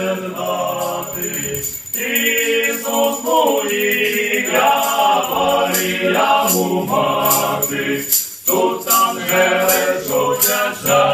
знати, Ісус моїй, я мати, тут ангели чудяться, роздержава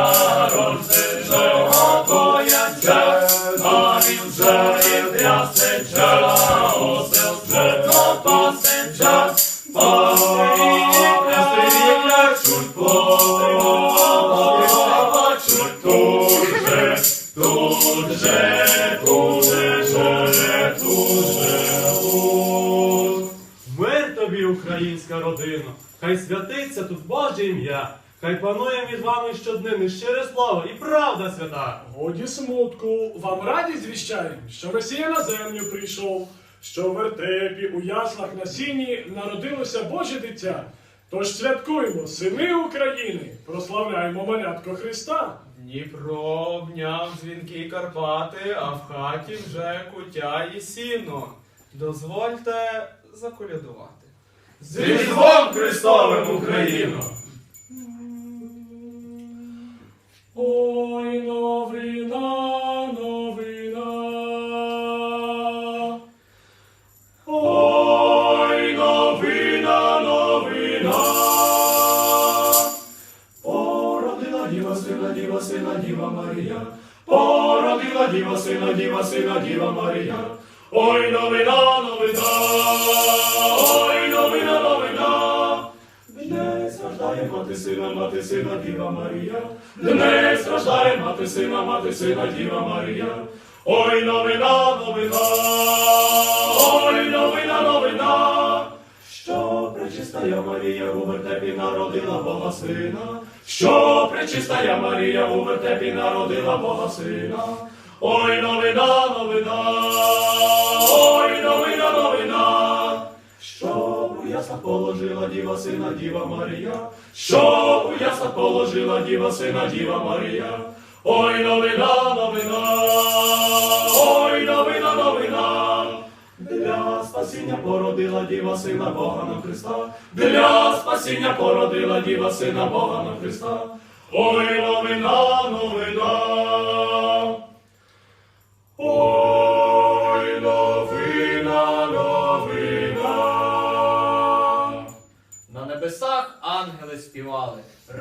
хай святиться тут Боже ім'я, хай панує між вами щоднини щире слово і правда свята. Годі смутку, вам радість звіщаємо, що Месія на землю прийшов, що в вертепі у яслах на сіні народилося Боже дитя. Тож святкуємо, сини України, прославляємо малятко Христа. Дніпро обняв дзвінки Карпати, а в хаті вже кутя і сіно. Дозвольте заколядувати. З Різдвом Христовим Україну! Ой, новина, сина, мати сина, діва Марія. Днес рождає мати сина, мати сина, діва Марія. Ой, новина, новина, ой, новина, новина, що пречистая Марія у вертепі народила Бога сина, що пречистая Марія у вертепі народила Бога сина. Ой, новина, новина, ой, новина, новина, у положила діва сина, діва Марія, що у яслах положила діва сина, діва Марія. Ой, новина, новина, ой, новина, новина. Для спасіння породила діва сина Бога на Христа. Для спасіння породила діва сина Бога на Христа. Ой, новина, новина. Ой,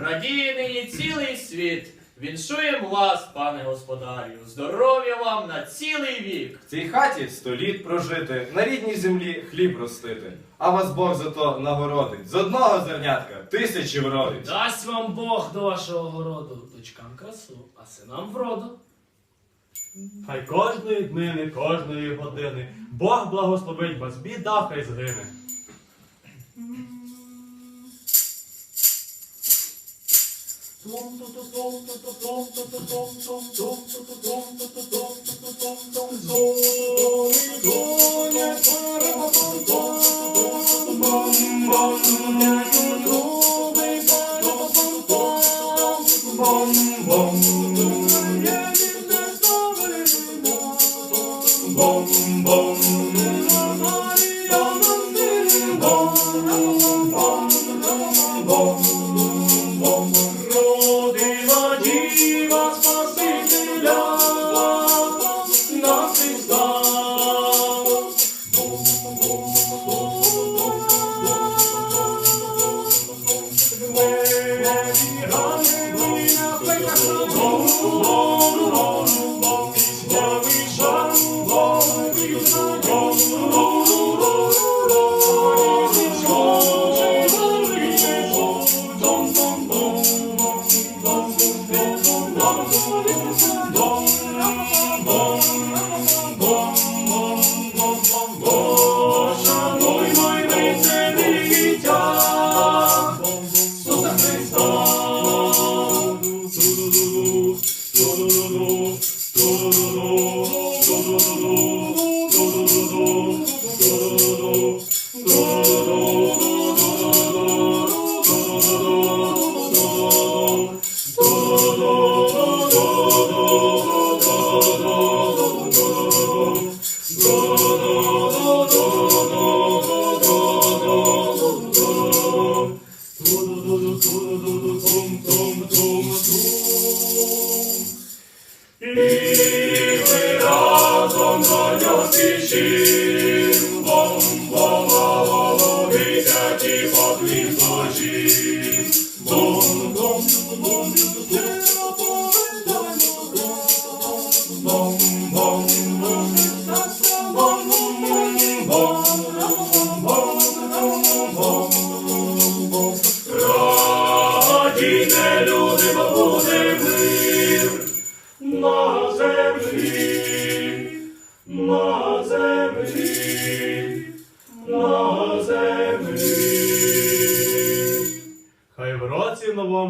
радіє нині цілий світ. Віншуєм вас, пане господарю, здоров'я вам на цілий вік. В цій хаті сто літ прожити, на рідній землі хліб ростити. А вас Бог зато нагородить. З одного зернятка тисячі вродить. Дасть вам Бог до вашого городу, дочкам красу, а синам вроду. Хай кожної днини, кожної години Бог благословить вас, біда хай згине. Родила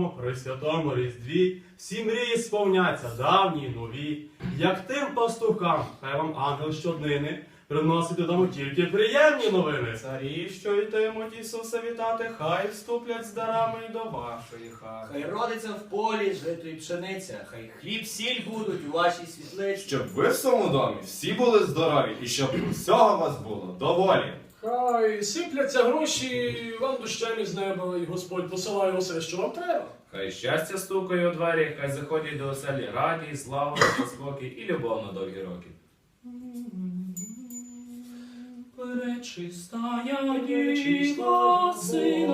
при святому Різдві всі мрії сповняться, давні й нові. Як тим пастухам, хай вам ангел щоднини приносить додому тільки приємні новини. Царі, що йтимуть Ісуса вітати, хай вступлять з дарами й до вашої хати. Хай родиться в полі жито і пшениця, хай хліб сіль будуть у вашій світлиці. Щоб ви в цьому домі всі були здорові і щоб усього вас було доволі. Хай сипляться гроші вам дощами з неба, і Господь посилає усе, що вам треба. Хай щастя стукає у двері, хай заходять до оселі раді, слава спокій і любов на довгі роки. Пречистая діва сина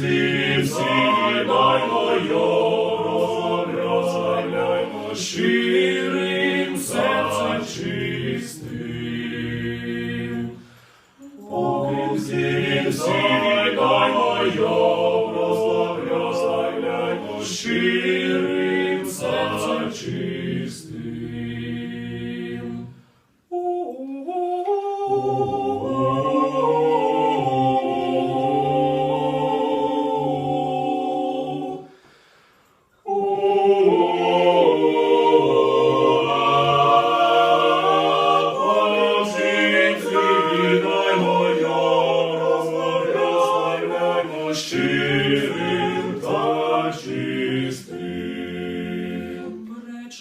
Богу всім його, розгляймо щирим серцем чистим. Богу всім сідаймо його, розгляймо щирим серцем чистим.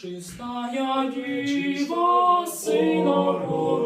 Пречистая діва сина породила,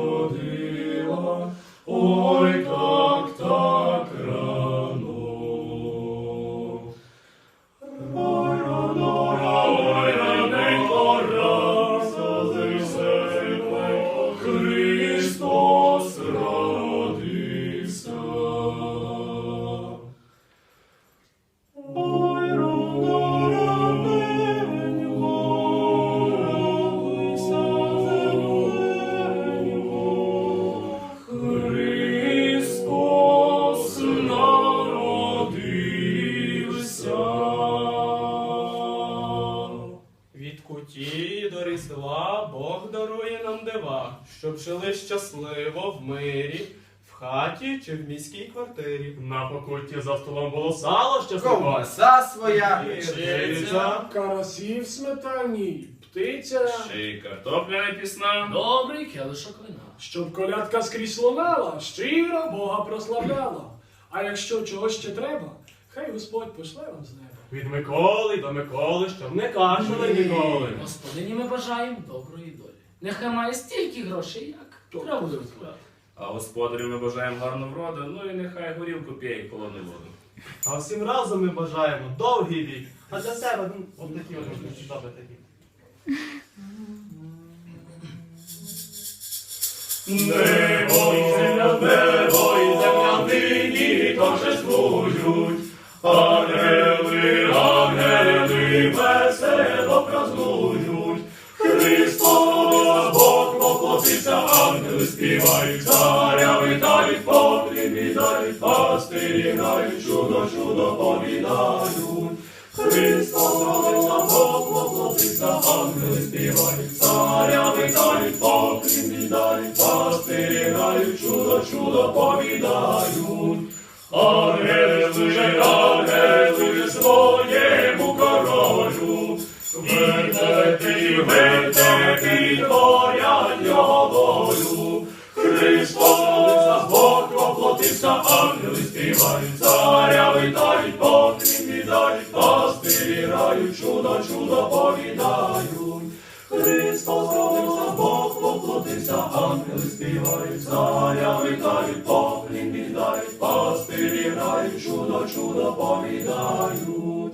хаті чи в міській квартирі. На покутті за столом було сало щасливо. Ковбаса своя. Гірчиця. Карасі в сметані, птиця, Ще й картопля не пісна. Добрий келишок вина. щоб колядка скрізь лунала, щиро Бога прославляла. А якщо чогось ще треба, хай Господь пошле вам з неба. Від Миколи до Миколи, щоб не кашляли ніколи. Господині ми бажаємо доброї долі. Нехай має стільки грошей, як треба буде розкладати. А господарю ми бажаємо гарну вроду, ну і нехай горілку п'є і холодну воду. А всім разом ми бажаємо довгий вік. А для себе ну, от такі от добре такі. Небо і земля, небо і земля нині торжествують. Ангели, ангели, весело співають, царя вітають, віддають, пастирі грають, чудо, чудо повідають. Христос родився, Бог воплотився, ангели співають, царя вітають, поклін пастирі грають, чудо, чудо повідають. Ангели, своєму королю. Вертепі, вертепі, ангели співають, царя вітають, поклін віддають, пастирі грають, чудо, чудо повідають.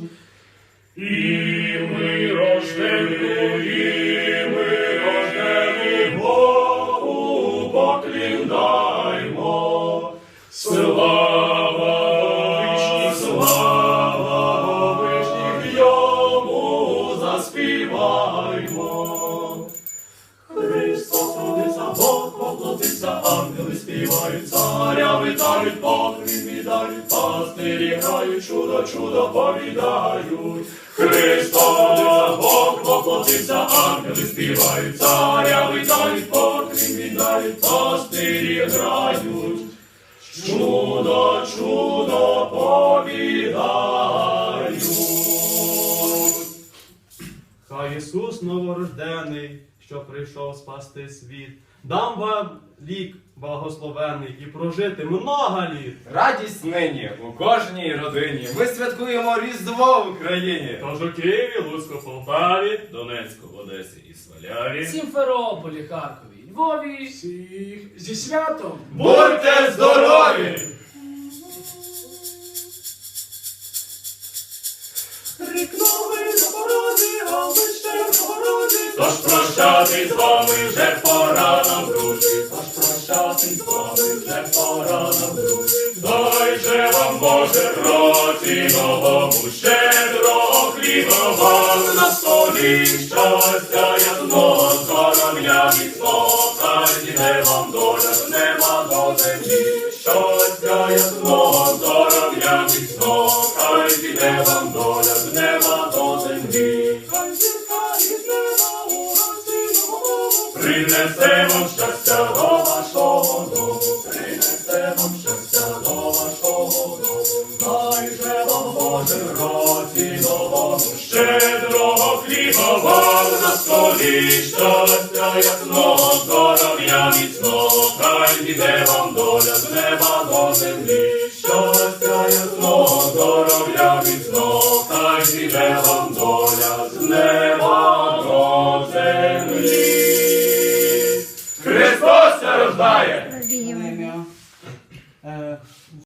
І ми рождені, і ми рождені, Богу поклін даймо. Слава вишні, слава вишні, йому заспіваймо. Воплотився, ангели співають, царя вітають, поклін віддають, пастирі грають, чудо, чудо повідають. Христос Бог воплотився, ангели співають, царя вітають, поклін віддають, пастирі грають. Чудо, чудо повідають. Хай Ісус новорождений, що прийшов спасти світ, дам вам лік благословений і прожити много літ. Радість нині у кожній родині. Ми святкуємо Різдво в Україні. Тож у Києві, Луцько, Полтаві, Донецьку, Одесі і Сваляві. Сімферополі, Харкові, Львові. Всіх зі святом! Будьте здорові! Тож прощати з вами вже пора нам, друзі. Тож прощати з вами вже пора нам, друзі. Дай же вам Боже році новому щедро хліба вам на столі щастя ясного щедрого хліба вам на столі щастя ясного здоров'я міцного, хай зійде вам доля